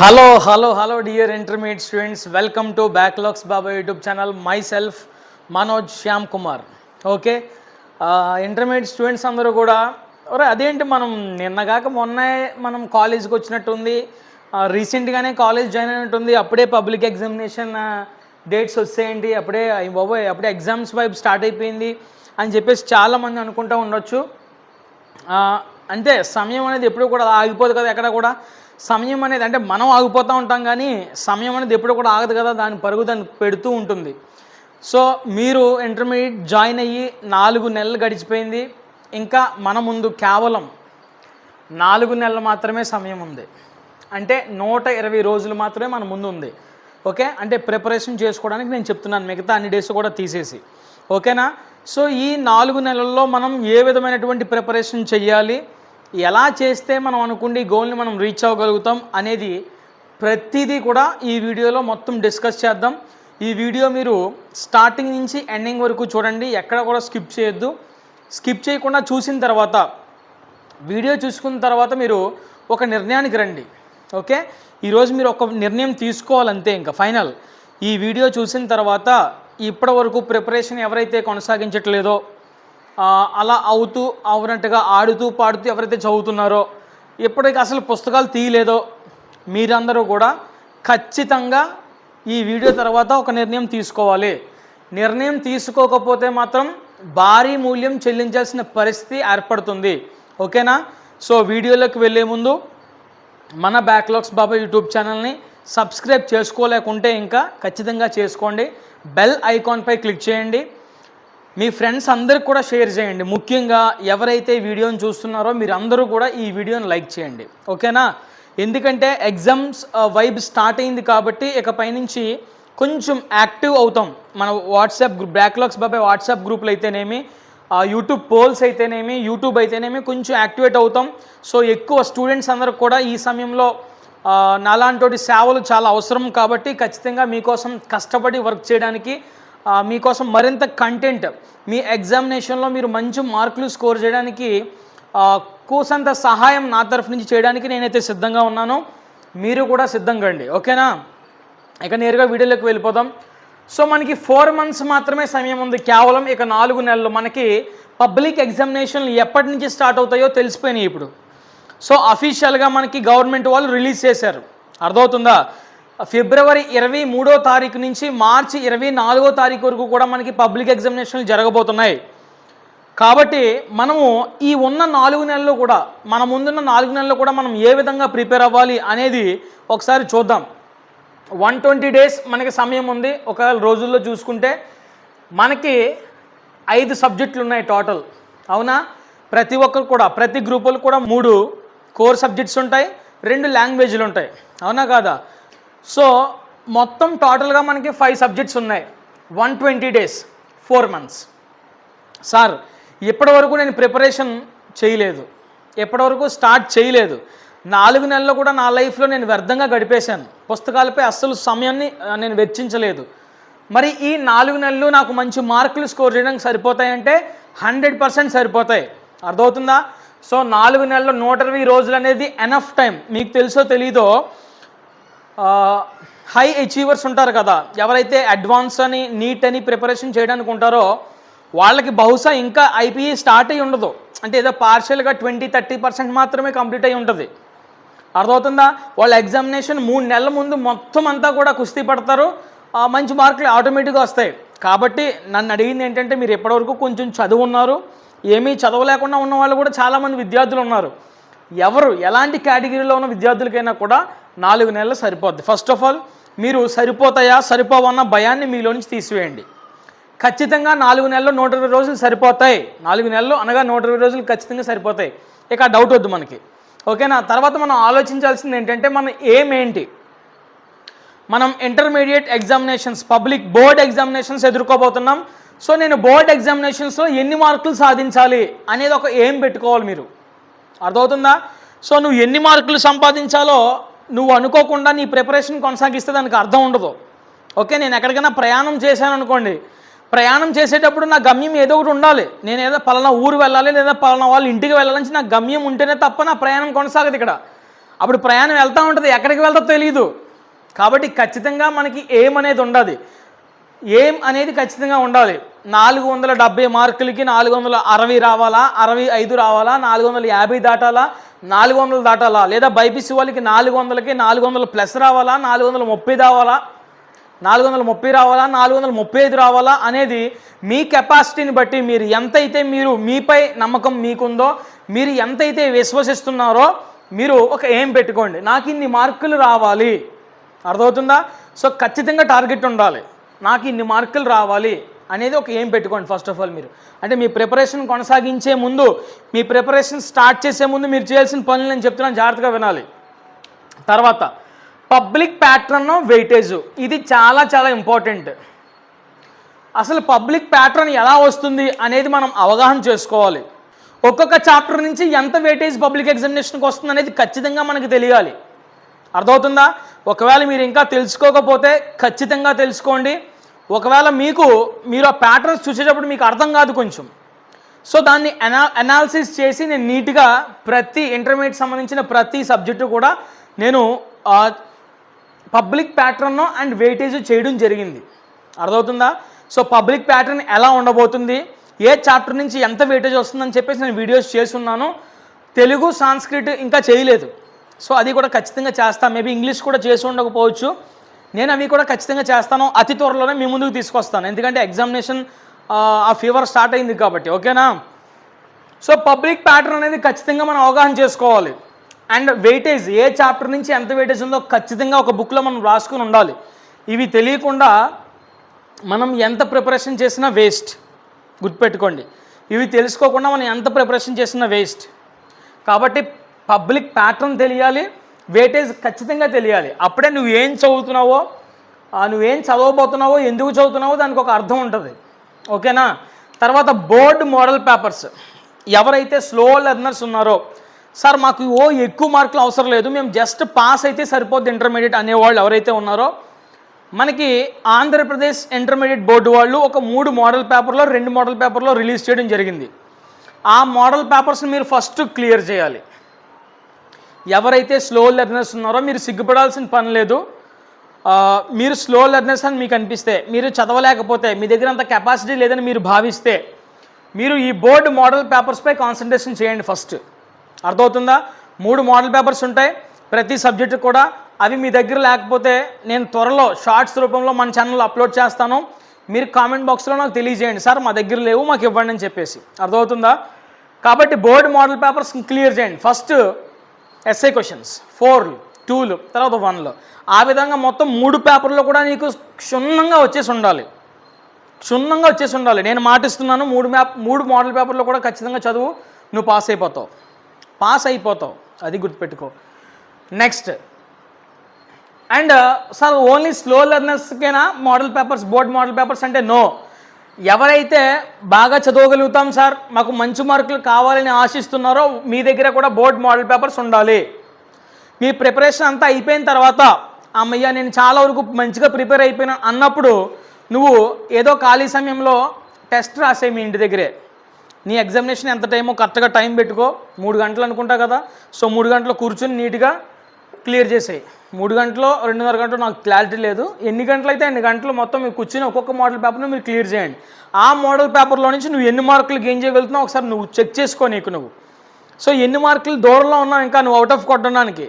Hello hello hello dear intermediate students welcome to backlogs Baba YouTube channel myself Manoj Shyam Kumar okay intermediate students అందరూ కూడా ఒరే అదేంటి మనం నిన్నగాక మొన్నే మనం కాలేజ్కి వచ్చినట్టుంది. రీసెంట్గానే కాలేజ్ జాయిన్ అయినట్టుంది. అప్పుడే పబ్లిక్ ఎగ్జామినేషన్ డేట్స్ వచ్చేయండి అప్పుడే బాబోయ్ అప్పుడే ఎగ్జామ్స్ వైపు స్టార్ట్ అయిపోయింది అని చెప్పేసి చాలామంది అనుకుంటూ ఉండొచ్చు. Uh, అంటే సమయం అనేది ఎప్పుడు కూడా ఆగిపోదు కదా ఎక్కడ కూడా. సమయం అనేది అంటే మనం ఆగిపోతూ ఉంటాం కానీ సమయం అనేది ఎప్పుడు కూడా ఆగదు కదా దాని పరుగు దాన్ని పెడుతూ ఉంటుంది. సో మీరు ఇంటర్మీడియట్ జాయిన్ అయ్యి నాలుగు నెలలు గడిచిపోయింది. ఇంకా మన ముందు కేవలం నాలుగు నెలలు మాత్రమే సమయం ఉంది. అంటే నూట ఇరవై రోజులు మాత్రమే మన ముందు ఉంది. ఓకే? అంటే ప్రిపరేషన్ చేసుకోవడానికి నేను చెప్తున్నాను. మిగతా అన్ని డేస్ కూడా తీసేసి. ఓకేనా? సో ఈ నాలుగు నెలల్లో మనం ఏ విధమైనటువంటి ప్రిపరేషన్ చేయాలి ఎలా చేస్తే మనం అనుకుంటే ఈ గోల్ని మనం రీచ్ అవ్వగలుగుతాం అనేది ప్రతిదీ కూడా ఈ వీడియోలో మొత్తం డిస్కస్ చేద్దాం. ఈ వీడియో మీరు స్టార్టింగ్ నుంచి ఎండింగ్ వరకు చూడండి. ఎక్కడ కూడా స్కిప్ చేయొద్దు. స్కిప్ చేయకుండా చూసిన తర్వాత వీడియో చూసుకున్న తర్వాత మీరు ఒక నిర్ణయానికి రండి. ఓకే? ఈరోజు మీరు ఒక నిర్ణయం తీసుకోవాలంతే ఇంకా ఫైనల్ ఈ వీడియో చూసిన తర్వాత ఇప్పటి వరకు ప్రిపరేషన్ ఎవరైతే కొనసాగించట్లేదో అలా అవుతూ అవునట్టుగా ఆడుతూ పాడుతూ ఎవరైతే చదువుతున్నారో ఇప్పటికి అసలు పుస్తకాలు తీయలేదో మీరందరూ కూడా ఖచ్చితంగా ఈ వీడియో తర్వాత ఒక నిర్ణయం తీసుకోవాలి. నిర్ణయం తీసుకోకపోతే మాత్రం భారీ మూల్యం చెల్లించాల్సిన పరిస్థితి ఏర్పడుతుంది. ఓకేనా? సో వీడియోలోకి వెళ్ళే ముందు మన బ్యాక్లాగ్స్ బాబా యూట్యూబ్ ఛానల్ని సబ్స్క్రైబ్ చేసుకోలేకుంటే ఇంకా ఖచ్చితంగా చేసుకోండి. బెల్ ఐకాన్పై క్లిక్ చేయండి. మీ ఫ్రెండ్స్ అందరికి కూడా షేర్ చేయండి. ముఖ్యంగా ఎవరైతే వీడియోని చూస్తున్నారో మీరు అందరూ కూడా ఈ వీడియోని లైక్ చేయండి. ఓకేనా? ఎందుకంటే ఎగ్జామ్స్ వైబ్ స్టార్ట్ అయింది కాబట్టి ఇకపై నుంచి కొంచెం యాక్టివ్ అవుతాం. మన వాట్సాప్ గ్రూప్ బ్యాక్లాగ్స్ బాబాయ్ వాట్సాప్ గ్రూప్లు అయితేనేమి యూట్యూబ్ పోల్స్ అయితేనేమి యూట్యూబ్ అయితేనేమి కొంచెం యాక్టివేట్ అవుతాం. సో ఎక్కువ స్టూడెంట్స్ అందరికి కూడా ఈ సమయంలో నాలాంటి సేవలు చాలా అవసరం కాబట్టి ఖచ్చితంగా మీకోసం కష్టపడి వర్క్ చేయడానికి మీకోసం మరింత కంటెంట్ మీ ఎగ్జామినేషన్లో మీరు మంచి మార్కులు స్కోర్ చేయడానికి కూసంత సహాయం నా తరఫు నుంచి చేయడానికి నేనైతే సిద్ధంగా ఉన్నాను. మీరు కూడా సిద్ధంగా అండి ఓకేనా? ఇక నేరుగా వీడియోలోకి వెళ్ళిపోదాం. సో మనకి ఫోర్ మంత్స్ మాత్రమే సమయం ఉంది. కేవలం ఇక నాలుగు నెలలు మనకి పబ్లిక్ ఎగ్జామినేషన్లు ఎప్పటి నుంచి స్టార్ట్ అవుతాయో తెలిసిపోయినాయి ఇప్పుడు. సో అఫీషియల్గా మనకి గవర్నమెంట్ వాళ్ళు రిలీజ్ చేశారు. అర్థమవుతుందా? ఫిబ్రవరి ఇరవై మూడో తారీఖు నుంచి మార్చి ఇరవై నాలుగో తారీఖు వరకు కూడా మనకి పబ్లిక్ ఎగ్జామినేషన్లు జరగబోతున్నాయి. కాబట్టి మనము ఈ ఉన్న నాలుగు నెలలు కూడా మన ముందున్న నాలుగు నెలలు కూడా మనం ఏ విధంగా ప్రిపేర్ అవ్వాలి అనేది ఒకసారి చూద్దాం. వన్ ట్వంటీ డేస్ మనకి సమయం ఉంది. ఒకవేళ రోజుల్లో చూసుకుంటే మనకి ఐదు సబ్జెక్టులు ఉన్నాయి టోటల్ అవునా? ప్రతి ఒక్కరు కూడా ప్రతి గ్రూపులు కూడా మూడు కోర్ సబ్జెక్ట్స్ ఉంటాయి రెండు లాంగ్వేజ్లు ఉంటాయి. అవునా కాదా? సో మొత్తం టోటల్గా మనకి ఫైవ్ సబ్జెక్ట్స్ ఉన్నాయి. One twenty days four months. Sir ఇప్పటి వరకు నేను ప్రిపరేషన్ చేయలేదు. ఎప్పటివరకు స్టార్ట్ చేయలేదు. నాలుగు నెలలు కూడా నా లైఫ్లో నేను వ్యర్థంగా గడిపేశాను. పుస్తకాలపై అస్సలు సమయాన్ని నేను వెచ్చించలేదు. మరి ఈ నాలుగు నెలలు నాకు మంచి మార్కులు స్కోర్ చేయడానికి సరిపోతాయంటే హండ్రెడ్ పర్సెంట్ సరిపోతాయి. అర్థమవుతుందా? సో నాలుగు నెలలు నూట ఇరవై రోజులు అనేది ఎనఫ్ టైం. మీకు తెలుసో తెలీదో హై అచీవర్స్ ఉంటారు కదా ఎవరైతే అడ్వాన్స్ అని నీట్ అని ప్రిపరేషన్ చేయడానికి ఉంటారో వాళ్ళకి బహుశా ఇంకా ఐపీఈ స్టార్ట్ అయ్యి ఉండదు. అంటే ఏదో పార్షియల్గా ట్వంటీ థర్టీ పర్సెంట్ మాత్రమే కంప్లీట్ అయి ఉంటుంది. అర్థమవుతుందా? వాళ్ళ ఎగ్జామినేషన్ మూడు నెలల ముందు మొత్తం అంతా కూడా కుస్తీ పడతారు. మంచి మార్కులు ఆటోమేటిక్గా వస్తాయి. కాబట్టి నన్ను అడిగింది ఏంటంటే మీరు ఎప్పటివరకు కొంచెం చదువు ఉన్నారు ఏమీ చదవలేకుండా ఉన్న వాళ్ళు కూడా చాలామంది విద్యార్థులు ఉన్నారు. ఎవరు ఎలాంటి కేటగిరీలో ఉన్న విద్యార్థులకైనా కూడా నాలుగు నెలలు సరిపోద్ది. ఫస్ట్ ఆఫ్ ఆల్ మీరు సరిపోతాయా సరిపోవన్న భయాన్ని మీలో నుంచి తీసివేయండి. ఖచ్చితంగా నాలుగు నెలలు నూట ఇరవై రోజులు సరిపోతాయి. నాలుగు నెలలు అనగా నూట ఇరవై రోజులు ఖచ్చితంగా సరిపోతాయి. ఇక డౌట్ వద్దు మనకి. ఓకేనా తర్వాత మనం ఆలోచించాల్సింది ఏంటంటే మన ఏం ఏంటి? మనం intermediate examinations public board examinations ఎదుర్కోబోతున్నాం. So నేను బోర్డ్ ఎగ్జామినేషన్స్లో ఎన్ని మార్కులు సాధించాలి అనేది ఒక ఏం పెట్టుకోవాలి మీరు. అర్థమవుతుందా? సో నువ్వు ఎన్ని మార్కులు సంపాదించాలో నువ్వు అనుకోకుండా నీ ప్రిపరేషన్ కొనసాగిస్తే దానికి అర్థం ఉండదు. ఓకే నేను ఎక్కడికైనా ప్రయాణం చేశాను అనుకోండి. ప్రయాణం చేసేటప్పుడు నా గమ్యం ఏదో ఒకటి ఉండాలి. నేను ఏదో పలానా ఊరు వెళ్ళాలి లేదా పలానా వాళ్ళ ఇంటికి వెళ్ళాలని నా గమ్యం ఉంటేనే తప్ప నా ప్రయాణం కొనసాగదు ఇక్కడ. అప్పుడు ప్రయాణం వెళ్తూ ఉంటుంది ఎక్కడికి వెళ్తా తెలియదు కాబట్టి ఖచ్చితంగా మనకి ఏం అనేది ఉండదు ఏం అనేది ఖచ్చితంగా ఉండాలి. నాలుగు వందల డెబ్బై మార్కులకి నాలుగు వందల అరవై రావాలా అరవై ఐదు రావాలా నాలుగు వందల యాభై దాటాలా నాలుగు వందలు దాటాలా? లేదా బైపీసీ వాళ్ళకి నాలుగు వందలకి నాలుగు వందల ప్లస్ రావాలా నాలుగు వందల ముప్పై రావాలా? నాలుగు వందల ముప్పై రావాలా నాలుగు వందల ముప్పై ఐదు రావాలా అనేది మీ కెపాసిటీని బట్టి మీరు ఎంతైతే మీరు మీపై నమ్మకం మీకుందో మీరు ఎంతైతే విశ్వసిస్తున్నారో మీరు ఒక ఏం పెట్టుకోండి. నాకు ఇన్ని మార్కులు రావాలి. అర్థమవుతుందా? సో ఖచ్చితంగా టార్గెట్ ఉండాలి. నాకు ఇన్ని మార్కులు రావాలి. అనేది ఒక ఏం పెట్టుకోండి ఫస్ట్ ఆఫ్ ఆల్ మీరు. అంటే మీ ప్రిపరేషన్ కొనసాగించే ముందు మీ ప్రిపరేషన్ స్టార్ట్ చేసే ముందు మీరు చేయాల్సిన పనులు నేను చెప్తున్నాను జాగ్రత్తగా వినాలి. తర్వాత పబ్లిక్ ప్యాటర్న్ వెయిటేజ్ ఇది చాలా చాలా ఇంపార్టెంట్ అసలు పబ్లిక్ ప్యాటర్న్ ఎలా వస్తుంది అనేది మనం అవగాహన చేసుకోవాలి. ఒక్కొక్క చాప్టర్ నుంచి ఎంత వెయిటేజ్ పబ్లిక్ ఎగ్జామినేషన్కి వస్తుంది అనేది ఖచ్చితంగా మనకు తెలియాలి. అర్థమవుతుందా? ఒకవేళ మీరు ఇంకా తెలుసుకోకపోతే ఖచ్చితంగా తెలుసుకోండి. ఒకవేళ మీకు మీరు ఆ ప్యాటర్న్స్ చూసేటప్పుడు మీకు అర్థం కాదు కొంచెం. సో దాన్ని అనా అనాలిసిస్ చేసి నేను నీట్గా ప్రతి ఇంటర్మీడియట్ సంబంధించిన ప్రతి సబ్జెక్టు కూడా నేను పబ్లిక్ ప్యాటర్న్ అండ్ వెయిటేజ్ చేయడం జరిగింది. అర్థమవుతుందా? సో పబ్లిక్ ప్యాటర్న్ ఎలా ఉండబోతుంది? ఏ చాప్టర్ నుంచి ఎంత వెయిటేజ్ వస్తుందని చెప్పేసి నేను వీడియోస్ చేస్తున్నాను. తెలుగు సాంస్క్రిట్ ఇంకా చేయలేదు. సో అది కూడా ఖచ్చితంగా చేస్తాను మేబీ ఇంగ్లీష్ కూడా చేసి ఉండకపోవచ్చు. నేను అవి కూడా ఖచ్చితంగా చేస్తాను. అతి త్వరలోనే మీ ముందుకు తీసుకొస్తాను. ఎందుకంటే ఎగ్జామినేషన్ ఆ ఫీవర్ స్టార్ట్ అయింది కాబట్టి. ఓకేనా? సో పబ్లిక్ ప్యాటర్న్ అనేది ఖచ్చితంగా మనం అవగాహన చేసుకోవాలి. అండ్ వెయిటేజ్ ఏ చాప్టర్ నుంచి ఎంత వెయిటేజ్ ఉందో ఖచ్చితంగా ఒక బుక్లో మనం రాసుకుని ఉండాలి. ఇవి తెలియకుండా మనం ఎంత ప్రిపరేషన్ చేసినా వేస్ట్ గుర్తుపెట్టుకోండి. ఇవి తెలుసుకోకుండా మనం ఎంత ప్రిపరేషన్ చేసినా వేస్ట్ కాబట్టి పబ్లిక్ ప్యాటర్న్ తెలియాలి. వేటేజ్ ఖచ్చితంగా తెలియాలి. అప్పుడే నువ్వు ఏం చదువుతున్నావో నువ్వేం చదవబోతున్నావో ఎందుకు చదువుతున్నావో దానికి ఒక అర్థం ఉంటుంది. ఓకేనా? తర్వాత బోర్డ్ మోడల్ పేపర్స్. ఎవరైతే స్లో లెర్నర్స్ ఉన్నారో సార్ మాకు ఓ ఎక్కువ మార్కులు అవసరం లేదు మేము జస్ట్ పాస్ అయితే సరిపోద్ది ఇంటర్మీడియట్ అనేవాళ్ళు ఎవరైతే ఉన్నారో మనకి ఆంధ్రప్రదేశ్ ఇంటర్మీడియట్ బోర్డు వాళ్ళు ఒక మూడు మోడల్ పేపర్లో రెండు మోడల్ పేపర్లో రిలీజ్ చేయడం జరిగింది. ఆ మోడల్ పేపర్స్ని మీరు ఫస్ట్ క్లియర్ చేయాలి. ఎవరైతే స్లో లెర్నర్స్ ఉన్నారో మీరు సిగ్గుపడాల్సిన పని లేదు. మీరు స్లో లెర్నర్స్ అని మీకు అనిపిస్తే మీరు చదవలేకపోతే మీ దగ్గర అంత కెపాసిటీ లేదని మీరు భావిస్తే మీరు ఈ బోర్డు మోడల్ పేపర్స్పై కాన్సన్ట్రేషన్ చేయండి ఫస్ట్ అర్థమవుతుందా? మూడు మోడల్ పేపర్స్ ఉంటాయి. ప్రతి సబ్జెక్టు కూడా అవి మీ దగ్గర లేకపోతే నేను త్వరలో షార్ట్స్ రూపంలో మన ఛానల్లో అప్లోడ్ చేస్తాను. మీరు కామెంట్ బాక్స్లో నాకు తెలియజేయండి. సార్ మా దగ్గర లేవు మాకు ఇవ్వండి అని చెప్పేసి. అర్థమవుతుందా? కాబట్టి బోర్డు మోడల్ పేపర్స్ క్లియర్ చేయండి. ఫస్ట్ ఎస్ఐ క్వశ్చన్స్ ఫోర్లు టూలు తర్వాత వన్లు ఆ విధంగా మొత్తం మూడు పేపర్లో కూడా నీకు క్షుణ్ణంగా వచ్చేసి ఉండాలి. క్షుణ్ణంగా వచ్చేసి ఉండాలి. నేను మాటిస్తున్నాను మూడు మ్యాప్ మూడు మోడల్ పేపర్లో కూడా ఖచ్చితంగా చదువు నువ్వు పాస్ అయిపోతావు. పాస్ అయిపోతావు. అది గుర్తుపెట్టుకో. Next and sir only slow లెర్నర్స్కేనా model papers board model papers అంటే నో ఎవరైతే బాగా చదవగలుగుతాం సార్ మాకు మంచి మార్కులు కావాలని ఆశిస్తున్నారో మీ దగ్గర కూడా బోర్డ్ మోడల్ పేపర్స్ ఉండాలి. మీ ప్రిపరేషన్ అంతా అయిపోయిన తర్వాత అమ్మయ్య నేను చాలా వరకు మంచిగా ప్రిపేర్ అయిపోయినా అన్నప్పుడు నువ్వు ఏదో ఖాళీ సమయంలో టెస్ట్ రాసే మీ ఇంటి దగ్గరే. నీ ఎగ్జామినేషన్ ఎంత టైమో కరెక్ట్గా టైం పెట్టుకో. మూడు గంటలు అనుకుంటా కదా. సో మూడు గంటలు కూర్చుని నీట్గా క్లియర్ చేసేయి. మూడు గంటలు రెండున్నర గంటలు నాకు క్లారిటీ లేదు. ఎన్ని గంటలు అయితే ఎన్ని గంటలు మొత్తం మీరు కూర్చొని ఒక్కొక్క మోడల్ పేపర్ని మీరు క్లియర్ చేయండి. ఆ మోడల్ పేపర్లో నుంచి నువ్వు ఎన్ని మార్కులు గెయిన్ చేయగలుగుతున్నావు ఒకసారి నువ్వు చెక్ చేసుకో నీకు నువ్వు. సో ఎన్ని మార్కులు దూరంలో ఉన్నావు ఇంకా నువ్వు అవుట్ ఆఫ్ కొట్టడానికి.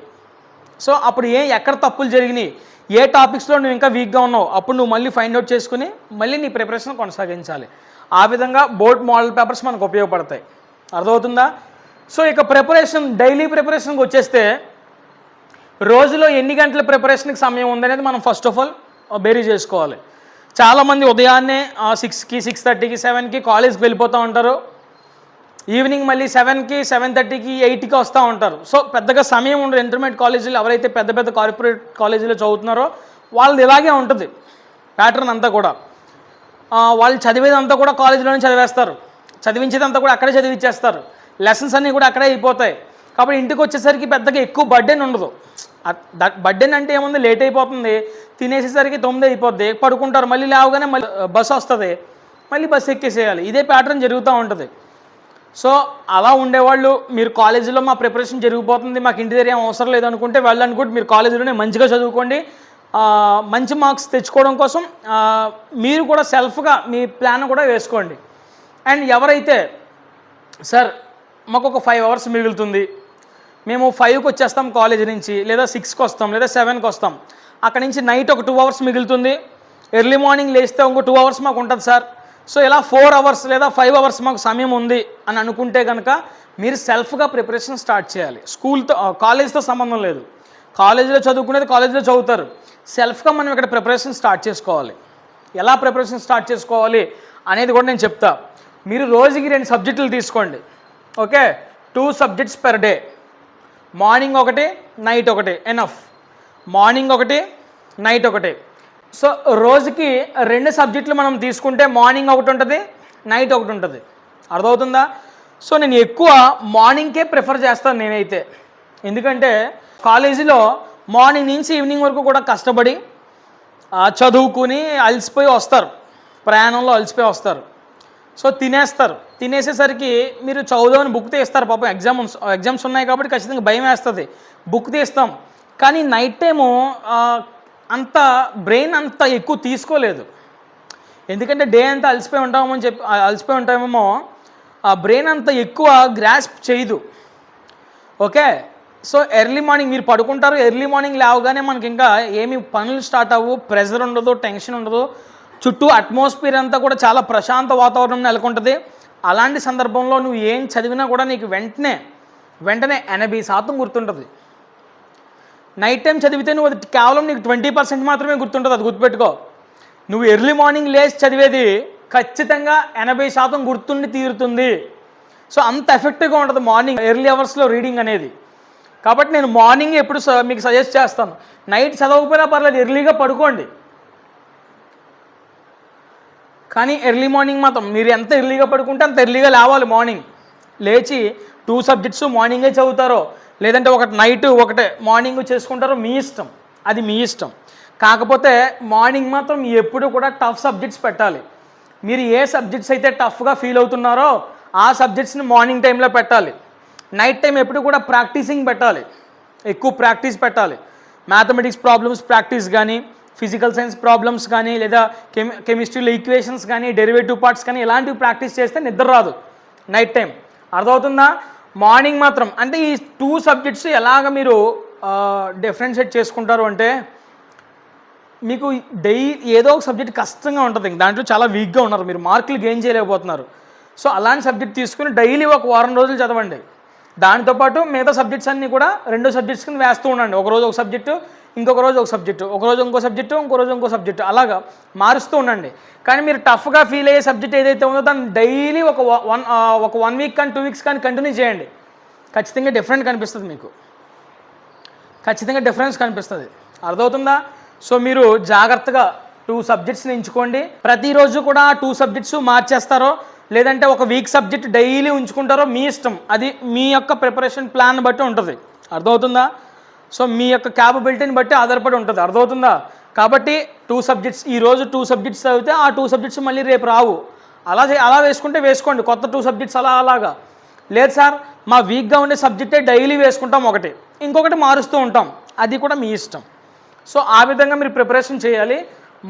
సో అప్పుడు ఏ ఎక్కడ తప్పులు జరిగినాయి? ఏ టాపిక్స్లో నువ్వు ఇంకా వీక్గా ఉన్నావు? అప్పుడు నువ్వు మళ్ళీ ఫైండ్ అవుట్ చేసుకుని మళ్ళీ నీ ప్రిపరేషన్ కొనసాగించాలి. ఆ విధంగా బోర్డ్ మోడల్ పేపర్స్ మనకు ఉపయోగపడతాయి. అర్థమవుతుందా? సో ఇక ప్రిపరేషన్ డైలీ ప్రిపరేషన్కి వచ్చేస్తే రోజులో ఎన్ని గంటల ప్రిపరేషన్కి సమయం ఉందనేది మనం ఫస్ట్ ఆఫ్ ఆల్ బేరీ చేసుకోవాలి. చాలామంది ఉదయాన్నే సిక్స్కి సిక్స్ థర్టీకి సెవెన్కి కాలేజ్కి వెళ్ళిపోతూ ఉంటారు. ఈవినింగ్ మళ్ళీ సెవెన్కి సెవెన్ థర్టీకి ఎయిట్కి వస్తూ ఉంటారు. సో పెద్దగా సమయం ఉండదు. ఇంటర్మీడియట్ కాలేజీలు ఎవరైతే పెద్ద పెద్ద కార్పొరేట్ కాలేజీలో చదువుతున్నారో వాళ్ళది ఇలాగే ఉంటుంది. ప్యాటర్న్ అంతా కూడా. వాళ్ళు చదివేదంతా కూడా కాలేజీలోనే చదివేస్తారు. చదివించేదంతా కూడా అక్కడే చదివించేస్తారు లెసన్స్ అన్నీ కూడా అక్కడే అయిపోతాయి. కాబట్టి ఇంటికి వచ్చేసరికి పెద్దగా ఎక్కువ బర్డెన్ ఉండదు. బర్డెన్ అంటే ఏముంది? లేట్ అయిపోతుంది. తినేసేసరికి తొమ్మిది అయిపోద్ది. పడుకుంటారు. మళ్ళీ లేవగానే మళ్ళీ బస్సు వస్తుంది. మళ్ళీ బస్సు ఎక్కేసేయాలి. ఇదే ప్యాటర్న్ జరుగుతూ ఉంటుంది. సో అలా ఉండేవాళ్ళు మీరు కాలేజీలో మా ప్రిపరేషన్ జరిగిపోతుంది. మాకు ఇంటి దగ్గర ఏం అవసరం లేదు అనుకుంటే వెళ్ళాలనుకుంటే మీరు కాలేజీలోనే మంచిగా చదువుకోండి. మంచి మార్క్స్ తెచ్చుకోవడం కోసం మీరు కూడా సెల్ఫ్గా మీ ప్లాన్ కూడా వేసుకోండి. అండ్ ఎవరైతే సార్ మాకు ఒక ఫైవ్ అవర్స్ మిగులుతుంది. మేము ఫైవ్కి వచ్చేస్తాం కాలేజ్ నుంచి లేదా సిక్స్కి వస్తాం లేదా సెవెన్కి వస్తాం. అక్కడ నుంచి నైట్ ఒక టూ అవర్స్ మిగులుతుంది. ఎర్లీ మార్నింగ్ లేస్తే ఇంకో టూ అవర్స్ మాకు ఉంటుంది సార్. సో ఇలా ఫోర్ అవర్స్ లేదా ఫైవ్ అవర్స్ మాకు సమయం ఉంది అని అనుకుంటే కనుక మీరు సెల్ఫ్గా ప్రిపరేషన్ స్టార్ట్ చేయాలి. స్కూల్తో కాలేజ్తో సంబంధం లేదు. కాలేజీలో చదువుకునేది కాలేజీలో చదువుతారు. సెల్ఫ్గా మనం ఇక్కడ ప్రిపరేషన్ స్టార్ట్ చేసుకోవాలి. ఎలా ప్రిపరేషన్ స్టార్ట్ చేసుకోవాలి అనేది కూడా నేను చెప్తా. మీరు రోజుకి రెండు సబ్జెక్టులు తీసుకోండి. Okay two subjects per day morning ఒకటి నైట్ ఒకటి. ఎనఫ్ మార్నింగ్ ఒకటి నైట్ ఒకటి. సో రోజుకి రెండు సబ్జెక్టులు మనం తీసుకుంటే మార్నింగ్ ఒకటి ఉంటుంది నైట్ ఒకటి ఉంటుంది. అర్థమవుతుందా? సో నేను ఎక్కువ మార్నింగ్కే ప్రిఫర్ చేస్తాను నేనైతే. ఎందుకంటే కాలేజీలో మార్నింగ్ నుంచి ఈవినింగ్ వరకు కూడా కష్టపడి చదువుకుని అలసిపోయి వస్తారు. ప్రయాణంలో అలసిపోయి వస్తారు. సో తినేస్తారు. తినేసేసరికి మీరు చదువుదామని బుక్ తీస్తారు పాపం. ఎగ్జామ్స్ ఎగ్జామ్స్ ఉన్నాయి కాబట్టి ఖచ్చితంగా భయం వేస్తుంది. బుక్ తీస్తాం. కానీ నైట్ టైము అంత బ్రెయిన్ అంత ఎక్కువ తీసుకోలేదు. ఎందుకంటే డే అంతా అలసిపోయి ఉంటామని చెప్పి అలసిపోయి ఉంటామేమో ఆ బ్రెయిన్ అంత ఎక్కువ గ్రాస్ప్ చేయదు. ఓకే? సో ఎర్లీ మార్నింగ్ మీరు పడుకుంటారు. ఎర్లీ మార్నింగ్ లేవగానే మనకి ఇంకా ఏమి పనులు స్టార్ట్ అవ్వు. ప్రెషర్ ఉండదు టెన్షన్ ఉండదు. చుట్టూ అట్మాస్ఫియర్ అంతా కూడా చాలా ప్రశాంత వాతావరణం నెలకొంటుంది. అలాంటి సందర్భంలో నువ్వు ఏం చదివినా కూడా నీకు వెంటనే వెంటనే ఎనభై శాతం గుర్తుంటుంది. నైట్ టైం చదివితే నువ్వు అది కేవలం నీకు ట్వంటీ పర్సెంట్ మాత్రమే గుర్తుంటుంది అది గుర్తుపెట్టుకో. నువ్వు ఎర్లీ మార్నింగ్ లేచి చదివేది ఖచ్చితంగా ఎనభై శాతం గుర్తుండి తీరుతుంది. సో అంత ఎఫెక్టివ్గా ఉంటుంది మార్నింగ్ ఎర్లీ అవర్స్లో రీడింగ్ అనేది. కాబట్టి నేను మార్నింగ్ ఎప్పుడు స- మీకు సజెస్ట్ చేస్తాను. నైట్ చదవకపోయినా పర్లేదు ఎర్లీగా పడుకోండి. కానీ ఎర్లీ మార్నింగ్ మాత్రం మీరు ఎంత ఎర్లీగా పడుకుంటే అంత ఎర్లీగా లేవాలి మార్నింగ్ లేచి టూ సబ్జెక్ట్స్ మార్నింగే చదువుతారో లేదంటే ఒకటి నైట్ ఒకటే మార్నింగ్ చేసుకుంటారో మీ ఇష్టం. అది మీ ఇష్టం. కాకపోతే మార్నింగ్ మాత్రం ఎప్పుడు కూడా టఫ్ సబ్జెక్ట్స్ పెట్టాలి. మీరు ఏ సబ్జెక్ట్స్ అయితే టఫ్గా ఫీల్ అవుతున్నారో ఆ సబ్జెక్ట్స్ని మార్నింగ్ టైంలో పెట్టాలి. నైట్ టైం ఎప్పుడు కూడా ప్రాక్టీసింగ్ పెట్టాలి. ఎక్కువ ప్రాక్టీస్ పెట్టాలి. మ్యాథమెటిక్స్ ప్రాబ్లమ్స్ ప్రాక్టీస్ కానీ ఫిజికల్ సైన్స్ ప్రాబ్లమ్స్ కానీ లేదా కెమి కెమిస్ట్రీలో ఈక్వేషన్స్ కానీ డెరివేటివ్ పార్ట్స్ కానీ ఇలాంటివి ప్రాక్టీస్ చేస్తే నిద్ర రాదు నైట్ టైం అర్థమవుతుందా? మార్నింగ్ మాత్రం. అంటే ఈ టూ సబ్జెక్ట్స్ ఎలాగ మీరు డిఫరెన్షియేట్ చేసుకుంటారు అంటే మీకు డై ఏదో ఒక సబ్జెక్ట్ కష్టంగా ఉంటుంది. దాంట్లో చాలా వీక్గా ఉన్నారు. మీరు మార్కులు గెయిన్ చేయలేకపోతున్నారు. సో అలాంటి సబ్జెక్ట్ తీసుకుని డైలీ ఒక వారం రోజులు చదవండి. దాంతోపాటు మిగతా సబ్జెక్ట్స్ అన్నీ కూడా రెండు సబ్జెక్ట్స్ కింద వేస్తూ ఉండండి. ఒక రోజు ఒక సబ్జెక్టు ఇంకొక రోజు ఒక సబ్జెక్టు ఒక రోజు ఇంకో సబ్జెక్టు ఇంకో రోజు ఇంకో సబ్జెక్టు అలాగా మారుస్తూ ఉండండి. కానీ మీరు టఫ్గా ఫీల్ అయ్యే సబ్జెక్ట్ ఏదైతే ఉందో దాన్ని డైలీ ఒక వన్ ఒక వన్ వీక్ కానీ టూ వీక్స్ కానీ కంటిన్యూ చేయండి. ఖచ్చితంగా డిఫరెంట్ కనిపిస్తుంది మీకు. ఖచ్చితంగా డిఫరెన్స్ కనిపిస్తుంది. అర్థమవుతుందా? సో మీరు జాగ్రత్తగా టూ సబ్జెక్ట్స్ని ఎంచుకోండి. ప్రతిరోజు కూడా టూ సబ్జెక్ట్స్ మార్చేస్తారో లేదంటే ఒక వీక్ సబ్జెక్ట్ డైలీ ఉంచుకుంటారో మీ ఇష్టం. అది మీ యొక్క ప్రిపరేషన్ ప్లాన్ బట్టి ఉంటుంది. అర్థమవుతుందా? సో మీ యొక్క క్యాపబిలిటీని బట్టి ఆధారపడి ఉంటుంది. అర్థమవుతుందా? కాబట్టి టూ సబ్జెక్ట్స్ ఈ రోజు టూ సబ్జెక్ట్స్ చదివితే ఆ టూ సబ్జెక్ట్స్ మళ్ళీ రేపు రావు. అలా అలా వేసుకుంటే వేసుకోండి. కొత్త టూ సబ్జెక్ట్స్ అలా అలాగా. లేదు సార్ మా వీక్గా ఉండే సబ్జెక్టే డైలీ వేసుకుంటాం ఒకటి. ఇంకొకటి మారుస్తూ ఉంటాం. అది కూడా మీ ఇష్టం. సో ఆ విధంగా మీరు ప్రిపరేషన్ చేయాలి.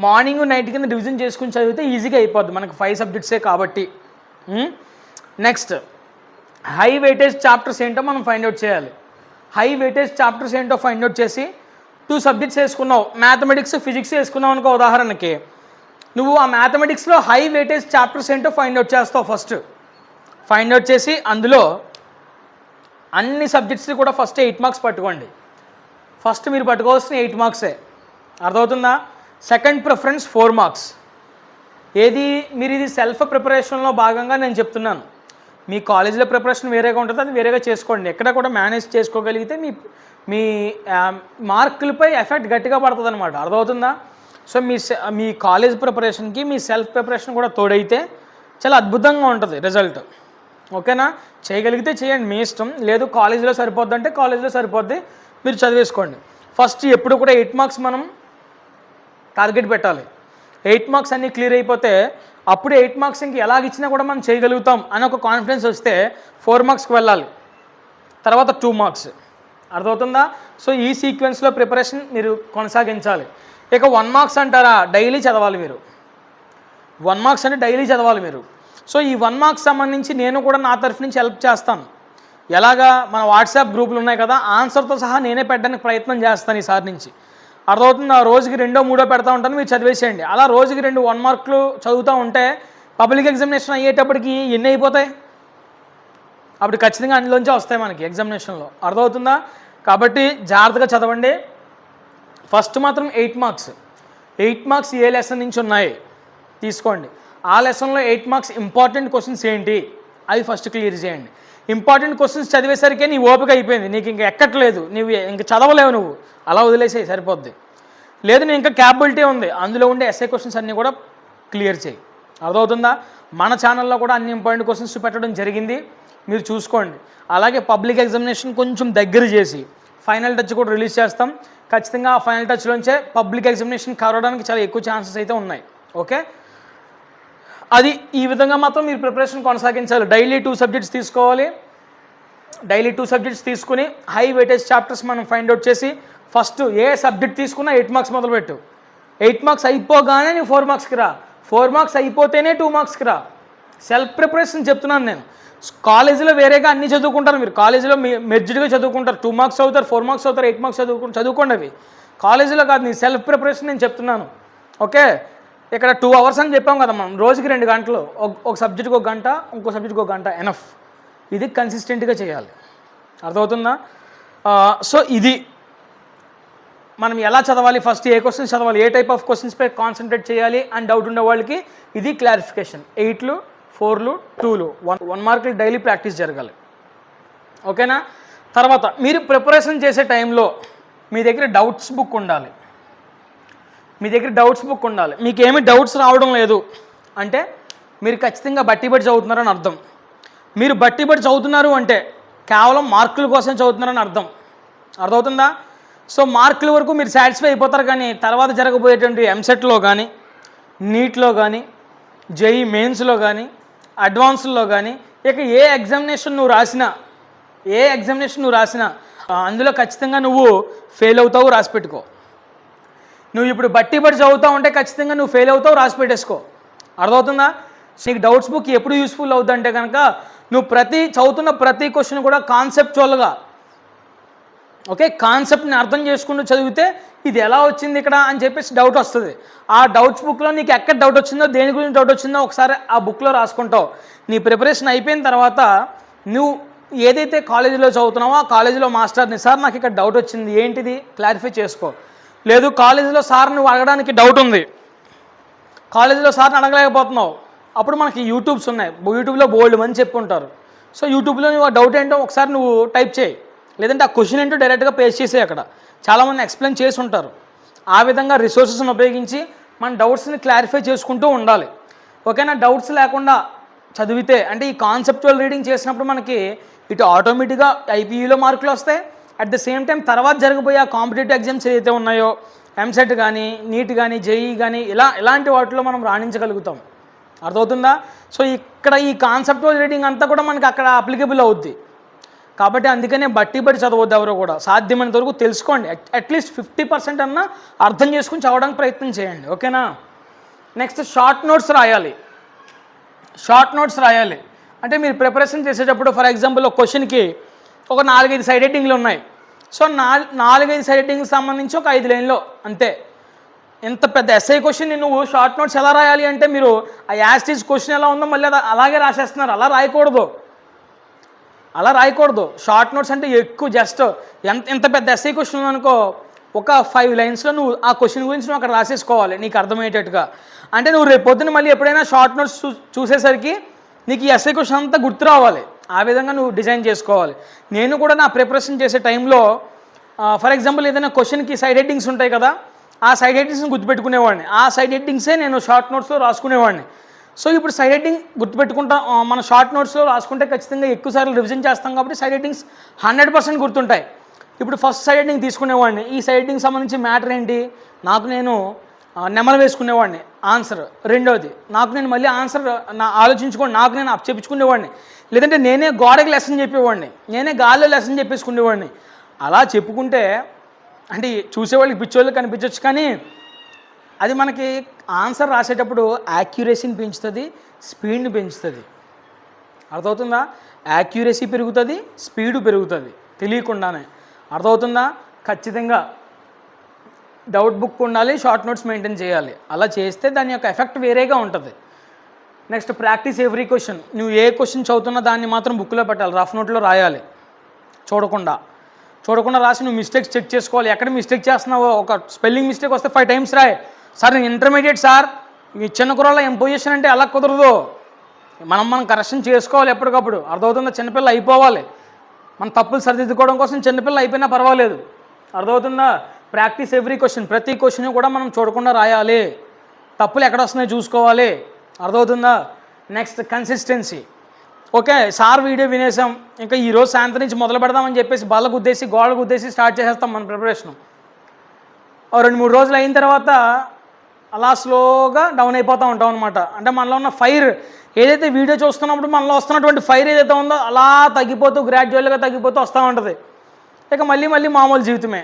మార్నింగ్ నైట్ కింద డివిజన్ చేసుకుని చదివితే ఈజీగా అయిపోద్ది. మనకి ఫైవ్ సబ్జెక్ట్సే కాబట్టి. నెక్స్ట్ హై వెయిటేజ్ చాప్టర్స్ ఏంటో మనం ఫైండ్ అవుట్ చేయాలి. హై వెయిటేజ్ చాప్టర్స్ ఏంటో ఫైండ్ అవుట్ చేసి టూ సబ్జెక్ట్స్ వేసుకున్నావు. మ్యాథమెటిక్స్ ఫిజిక్స్ వేసుకున్నావు అనుకో ఉదాహరణకి. నువ్వు ఆ మ్యాథమెటిక్స్లో హై వెయిటేజ్ చాప్టర్స్ ఏంటో ఫైండ్ అవుట్ చేస్తావు ఫస్ట్ ఫైండ్ అవుట్ చేసి అందులో అన్ని సబ్జెక్ట్స్ కూడా ఫస్ట్ ఎయిట్ మార్క్స్ పట్టుకోండి. ఫస్ట్ మీరు పట్టుకోవాల్సిన ఎయిట్ మార్క్సే అర్థమవుతుందా? సెకండ్ ప్రిఫరెన్స్ ఫోర్ మార్క్స్ ఏది? మీరు ఇది సెల్ఫ్ ప్రిపరేషన్లో భాగంగా నేను చెప్తున్నాను. మీ కాలేజీలో ప్రిపరేషన్ వేరేగా ఉంటుంది అది వేరేగా చేసుకోండి. ఎక్కడ కూడా మేనేజ్ చేసుకోగలిగితే మీ మీ మార్కులపై ఎఫెక్ట్ గట్టిగా పడుతుంది అనమాట అర్థమవుతుందా? సో మీ సె- మీ కాలేజ్ ప్రిపరేషన్కి మీ సెల్ఫ్ ప్రిపరేషన్ కూడా తోడైతే చాలా అద్భుతంగా ఉంటుంది రిజల్ట్. ఓకేనా? చేయగలిగితే చేయండి మీ ఇష్టం. లేదు కాలేజీలో సరిపోద్ది అంటే కాలేజీలో సరిపోద్ది మీరు చదివేసుకోండి. ఫస్ట్ ఎప్పుడు కూడా ఎయిట్ మార్క్స్ మనం టార్గెట్ పెట్టాలి. ఎయిట్ మార్క్స్ అన్నీ క్లియర్ అయిపోతే అప్పుడు ఎయిట్ మార్క్స్ ఇంకా ఎలాగ ఇచ్చినా కూడా మనం చేయగలుగుతాం అని ఒక కాన్ఫిడెన్స్ వస్తే ఫోర్ మార్క్స్కి వెళ్ళాలి. తర్వాత టూ మార్క్స్ అర్థమవుతుందా? సో ఈ సీక్వెన్స్లో ప్రిపరేషన్ మీరు కొనసాగించాలి. ఇక వన్ మార్క్స్ అంటారా? డైలీ చదవాలి మీరు. వన్ మార్క్స్ అంటే డైలీ చదవాలి మీరు. సో ఈ వన్ మార్క్స్ సంబంధించి నేను కూడా నా తరఫు నుంచి హెల్ప్ చేస్తాను. ఎలాగా? మన వాట్సాప్ గ్రూపులు ఉన్నాయి కదా ఆన్సర్తో సహా నేనే పెట్టడానికి ప్రయత్నం చేస్తాను ఈసారి నుంచి. అర్థమవుతుంది ఆ రోజుకి రెండో మూడో పెడతా ఉంటాను మీరు చదివేసేయండి. అలా రోజుకి రెండు వన్ మార్కులు చదువుతూ ఉంటే పబ్లిక్ ఎగ్జామినేషన్ అయ్యేటప్పటికి ఎన్ని అయిపోతాయి? అప్పుడు ఖచ్చితంగా అందులోంచే వస్తాయి మనకి ఎగ్జామినేషన్లో అర్థమవుతుందా? కాబట్టి జాగ్రత్తగా చదవండి. ఫస్ట్ మాత్రం ఎయిట్ మార్క్స్ ఎయిట్ మార్క్స్ ఏ లెసన్ నుంచి ఉన్నాయి? తీసుకోండి. ఆ లెసన్లో ఎయిట్ మార్క్స్ ఇంపార్టెంట్ క్వశ్చన్స్ ఏంటి? అవి ఫస్ట్ క్లియర్ చేయండి. ఇంపార్టెంట్ క్వశ్చన్స్ చదివేసరికి నీ ఓపిక అయిపోయింది. నీకు ఇంకా ఎక్కట్లేదు. నువ్వు ఇంక చదవలేవు నువ్వు. అలా వదిలేసేయి సరిపోద్ది. లేదు నేను ఇంకా క్యాపబిలిటీ ఉంది. అందులో ఉండే ఎస్ఏ క్వశ్చన్స్ అన్నీ కూడా క్లియర్ చేయి. అర్థమవుతుందా? మన ఛానల్లో కూడా అన్ని ఇంపార్టెంట్ క్వశ్చన్స్ పెట్టడం జరిగింది. మీరు చూసుకోండి. అలాగే పబ్లిక్ ఎగ్జామినేషన్ కొంచెం దగ్గర చేసి ఫైనల్ టచ్ కూడా రిలీజ్ చేస్తాం. ఖచ్చితంగా ఆ ఫైనల్ టచ్లోంచే పబ్లిక్ ఎగ్జామినేషన్ కరవడానికి చాలా ఎక్కువ ఛాన్సెస్ అయితే ఉన్నాయి. ఓకే అది ఈ విధంగా మాత్రం మీరు ప్రిపరేషన్ కొనసాగించాలి. డైలీ టూ సబ్జెక్ట్స్ తీసుకోవాలి. డైలీ టూ సబ్జెక్ట్స్ తీసుకుని హై వెయిటేజ్ చాప్టర్స్ మనం ఫైండ్ అవుట్ చేసి ఫస్ట్ ఏ సబ్జెక్ట్ తీసుకున్నా ఎయిట్ మార్క్స్ మొదలుపెట్టు. ఎయిట్ మార్క్స్ అయిపోగానే నువ్వు ఫోర్ మార్క్స్కి రా. ఫోర్ మార్క్స్ అయిపోతేనే టూ మార్క్స్కి రా. సెల్ఫ్ ప్రిపరేషన్ చెప్తున్నాను నేను. కాలేజీలో వేరేగా అన్ని చదువుకుంటారు మీరు. కాలేజీలో మీ మెర్జ్డ్గా చదువుకుంటారు. టూ మార్క్స్ అవుతారు ఫోర్ మార్క్స్ అవుతారు ఎయిట్ మార్క్స్ చదువుకుంటారు చదువుకోండి అవి. కాలేజీలో కాదు నీ సెల్ఫ్ ప్రిపరేషన్ నేను చెప్తున్నాను. ఓకే ఇక్కడ టూ అవర్స్ అని చెప్పాం కదా మనం. రోజుకి రెండు గంటలు. ఒక- సబ్జెక్ట్కి ఒక గంట ఇంకో సబ్జెక్ట్కి ఒక గంట. ఎనఫ్ ఇది కన్సిస్టెంట్గా చేయాలి. అర్థమవుతుందా? సో ఇది మనం ఎలా చదవాలి? ఫస్ట్ ఏ క్వశ్చన్స్ చదవాలి? ఏ టైప్ ఆఫ్ క్వశ్చన్స్పై కాన్సన్ట్రేట్ చేయాలి? అని డౌట్ ఉండే వాళ్ళకి ఇది క్లారిఫికేషన్ ఎయిట్లు ఫోర్లు టూలు వన్ వన్ మార్కులు డైలీ ప్రాక్టీస్ జరగాలి. ఓకేనా తర్వాత మీరు ప్రిపరేషన్ చేసే టైంలో మీ దగ్గర డౌట్స్ బుక్ ఉండాలి. మీ దగ్గర డౌట్స్ బుక్ ఉండాలి. మీకు ఏమి డౌట్స్ రావడం లేదు. అంటే మీరు ఖచ్చితంగా బట్టి బట్టి చదువుతున్నారని అర్థం. మీరు బట్టి బట్టి చదువుతున్నారు అంటే కేవలం మార్కుల కోసం చదువుతున్నారని అర్థం. అర్థమవుతుందా? సో మార్కుల వరకు మీరు సాటిస్ఫై అయిపోతారు కానీ తర్వాత జరగబోయేటువంటి ఎంసెట్లో కానీ నీట్లో కానీ జేఈ మెయిన్స్లో కానీ అడ్వాన్స్లో కానీ ఇక ఏ ఎగ్జామినేషన్ నువ్వు రాసినా ఏ ఎగ్జామినేషన్ నువ్వు రాసినా అందులో ఖచ్చితంగా నువ్వు ఫెయిల్ అవుతావు రాసి పెట్టుకో. నువ్వు ఇప్పుడు బట్టి బట్టి చదువుతావు ఉంటే ఖచ్చితంగా నువ్వు ఫెయిల్ అవుతావు రాసి పెట్టేసుకో. అర్థమవుతుందా? నీకు డౌట్స్ బుక్ ఎప్పుడు యూస్ఫుల్ అవుతుందంటే కనుక నువ్వు ప్రతి చదువుతున్న ప్రతి క్వశ్చన్ కూడా కాన్సెప్చువల్గా ఓకే కాన్సెప్ట్ని అర్థం చేసుకుంటూ చదివితే ఇది ఎలా వచ్చింది ఇక్కడ అని చెప్పేసి డౌట్ వస్తుంది. ఆ డౌట్స్ బుక్లో నీకు ఎక్కడ డౌట్ వచ్చిందో దేని గురించి డౌట్ వచ్చిందో ఒకసారి ఆ బుక్లో రాసుకుంటావు. నీ ప్రిపరేషన్ అయిపోయిన తర్వాత నువ్వు ఏదైతే కాలేజీలో చదువుతున్నావో ఆ కాలేజీలో మాస్టర్ని సార్ నాకు ఇక్కడ డౌట్ వచ్చింది ఏంటిది? క్లారిఫై చేసుకో. లేదు కాలేజీలో సార్ నువ్వు అడగడానికి డౌట్ ఉంది. కాలేజీలో సార్ని అడగలేకపోతున్నావు. అప్పుడు మనకి యూట్యూబ్స్ ఉన్నాయి. యూట్యూబ్లో బోల్డ్ మంది చెప్పుకుంటారు. సో యూట్యూబ్లో నువ్వు ఆ డౌట్ ఏంటో ఒకసారి నువ్వు టైప్ చేయి. లేదంటే ఆ క్వశ్చన్ ఏంటో డైరెక్ట్గా పేస్ట్ చేసే అక్కడ. చాలామంది ఎక్స్ప్లెయిన్ చేసి ఉంటారు. ఆ విధంగా రిసోర్సెస్ని ఉపయోగించి మన డౌట్స్ని క్లారిఫై చేసుకుంటూ ఉండాలి. ఓకేనా? డౌట్స్ లేకుండా చదివితే అంటే ఈ కాన్సెప్చువల్ రీడింగ్ చేసినప్పుడు మనకి ఇటు ఆటోమేటిక్గా ఐపీఈలో మార్కులు వస్తాయి. అట్ ద సేమ్ టైం తర్వాత జరగబోయే ఆ కాంపిటేటివ్ ఎగ్జామ్స్ ఏదైతే ఉన్నాయో ఎంసెట్ కానీ నీట్ కానీ జేఈ కానీ ఇలా ఇలాంటి వాటిలో మనం రాణించగలుగుతాం. అర్థమవుతుందా? సో ఇక్కడ ఈ కాన్సెప్టువల్ రీడింగ్ అంతా కూడా మనకి అక్కడ అప్లికబుల్ అవుద్ది. కాబట్టి అందుకనే బట్టి బట్టి చదవద్దు ఎవరు కూడా. సాధ్యమైనంత వరకు తెలుసుకోండి. అట్లీస్ట్ ఫిఫ్టీ పర్సెంట్ అన్నా అర్థం చేసుకుని చదవడానికి ప్రయత్నం చేయండి. ఓకేనా? నెక్స్ట్ షార్ట్ నోట్స్ రాయాలి. షార్ట్ నోట్స్ రాయాలి. అంటే మీరు ప్రిపరేషన్ చేసేటప్పుడు ఫర్ ఎగ్జాంపుల్ ఒక క్వశ్చన్కి ఒక నాలుగైదు సైడ్ హెడ్డింగ్లు ఉన్నాయి. సో నాల్ నాలుగైదు సైడ్ సంబంధించి ఒక ఐదు లైన్లో అంతే. ఎంత పెద్ద ఎస్ఐ క్వశ్చన్ నువ్వు షార్ట్ నోట్స్ ఎలా రాయాలి అంటే మీరు ఆ యాస్టీజ్ క్వశ్చన్ ఎలా ఉందో మళ్ళీ అది అలాగే రాసేస్తున్నారు. అలా రాయకూడదు. అలా రాయకూడదు. షార్ట్ నోట్స్ అంటే ఎక్కువ జస్ట్ ఎంత ఎంత పెద్ద ఎస్ఐ క్వశ్చన్ ఉందనుకో ఒక ఫైవ్ లైన్స్లో నువ్వు ఆ క్వశ్చన్ గురించి నువ్వు అక్కడ రాసేసుకోవాలి నీకు అర్థమయ్యేటట్టుగా. అంటే నువ్వు రేపు పొద్దున మళ్ళీ ఎప్పుడైనా షార్ట్ నోట్స్ చూసేసరికి నీకు ఈ ఎస్ఐ క్వశ్చన్ అంతా గుర్తు రావాలి. ఆ విధంగా నువ్వు డిజైన్ చేసుకోవాలి. నేను కూడా నా ప్రిపరేషన్ చేసే టైంలో ఫర్ ఎగ్జాంపుల్ ఏదైనా క్వశ్చన్కి సైడ్ హెడ్డింగ్స్ ఉంటాయి కదా ఆ సైడ్ హెడ్డింగ్స్ని గుర్తుపెట్టుకునేవాడిని. ఆ సైడ్ హెడ్డింగ్సే నేను షార్ట్ నోట్స్లో రాసుకునేవాడిని. సో ఇప్పుడు సైడ్ హెడ్డింగ్ గుర్తుపెట్టుకుంటా మన షార్ట్ నోట్స్లో రాసుకుంటే ఖచ్చితంగా ఎక్కువసార్లు రివిజన్ చేస్తాం కాబట్టి సైడ్ హెడ్డింగ్స్ హండ్రెడ్ పర్సెంట్ గుర్తుంటాయి. ఇప్పుడు ఫస్ట్ సైడ్ హెడ్డింగ్ తీసుకునేవాడిని. ఈ సైడ్ హెడ్డింగ్ సంబంధించి మ్యాటర్ ఏంటి? నాకు నేను నెమలు వేసుకునేవాడిని. ఆన్సర్ రెండోది. నాకు నేను మళ్ళీ ఆన్సర్ నా ఆలోచించుకొని నాకు నేను అప్ చెప్పించుకునేవాడిని లేదంటే నేనే గోడకి లెసన్ చెప్పేవాడిని. నేనే గాల్లో లెసన్ చెప్పేసుకునేవాడిని. అలా చెప్పుకుంటే అంటే చూసేవాళ్ళకి పిచ్చోళ్ళకి కనిపించవచ్చు కానీ అది మనకి ఆన్సర్ రాసేటప్పుడు యాక్యురసీని పెంచుతుంది స్పీడ్ని పెంచుతుంది. అర్థమవుతుందా? యాక్యురసీ పెరుగుతుంది స్పీడు పెరుగుతుంది. తెలియకుండానే. అర్థమవుతుందా? ఖచ్చితంగా. డౌట్ బుక్ ఉండాలి షార్ట్ నోట్స్ మెయింటైన్ చేయాలి. అలా చేస్తే దాని యొక్క ఎఫెక్ట్ వేరేగా ఉంటుంది. Next practice every question. నువ్వు ఏ క్వశ్చన్ చదువుతున్నా దాన్ని మాత్రం బుక్లో పెట్టాలి. రఫ్ నోట్లో రాయాలి. చూడకుండా. చూడకుండా రాసి నువ్వు మిస్టేక్స్ చెక్ చేసుకోవాలి. ఎక్కడ మిస్టేక్ చేస్తున్నావో ఒక స్పెల్లింగ్ మిస్టేక్ వస్తే ఫైవ్ టైమ్స్ రాయి. సార్ నేను ఇంటర్మీడియట్ సార్. ఈ చిన్న కుర్రలో ఏం అంటే ఎలా కుదరదు. మనం మనం కరెక్షన్ చేసుకోవాలి ఎప్పటికప్పుడు. అర్థమవుతుందా? చిన్నపిల్ల అయిపోవాలి. మన తప్పులు సరిదిద్దుకోవడం కోసం చిన్నపిల్ల అయిపోయినా పర్వాలేదు. అర్థమవుతుందా? Practice every question. ప్రతి క్వశ్చన్ కూడా మనం చూడకుండా రాయాలి. తప్పులు ఎక్కడ వస్తున్నాయో చూసుకోవాలి. అర్థమవుతుందా? Next consistency okay sir video వినేసాం. ఇంకా ఈరోజు సాయంత్రం నుంచి మొదలు పెడదామని చెప్పేసి బల్ల గుద్దేసి గోడ గుద్దేసి స్టార్ట్ చేసేస్తాం మన ప్రిపరేషన్ రెండు మూడు రోజులు అయిన తర్వాత అలా స్లోగా డౌన్ అయిపోతూ ఉంటాం అనమాట అంటే మనలో ఉన్న ఫైర్ ఏదైతే వీడియో చూస్తున్నప్పుడు మనలో వస్తున్నటువంటి ఫైర్ ఏదైతే ఉందో అలా తగ్గిపోతూ గ్రాడ్యువల్గా తగ్గిపోతూ వస్తూ ఉంటుంది. ఇక మళ్ళీ మళ్ళీ మామూలు జీవితమే.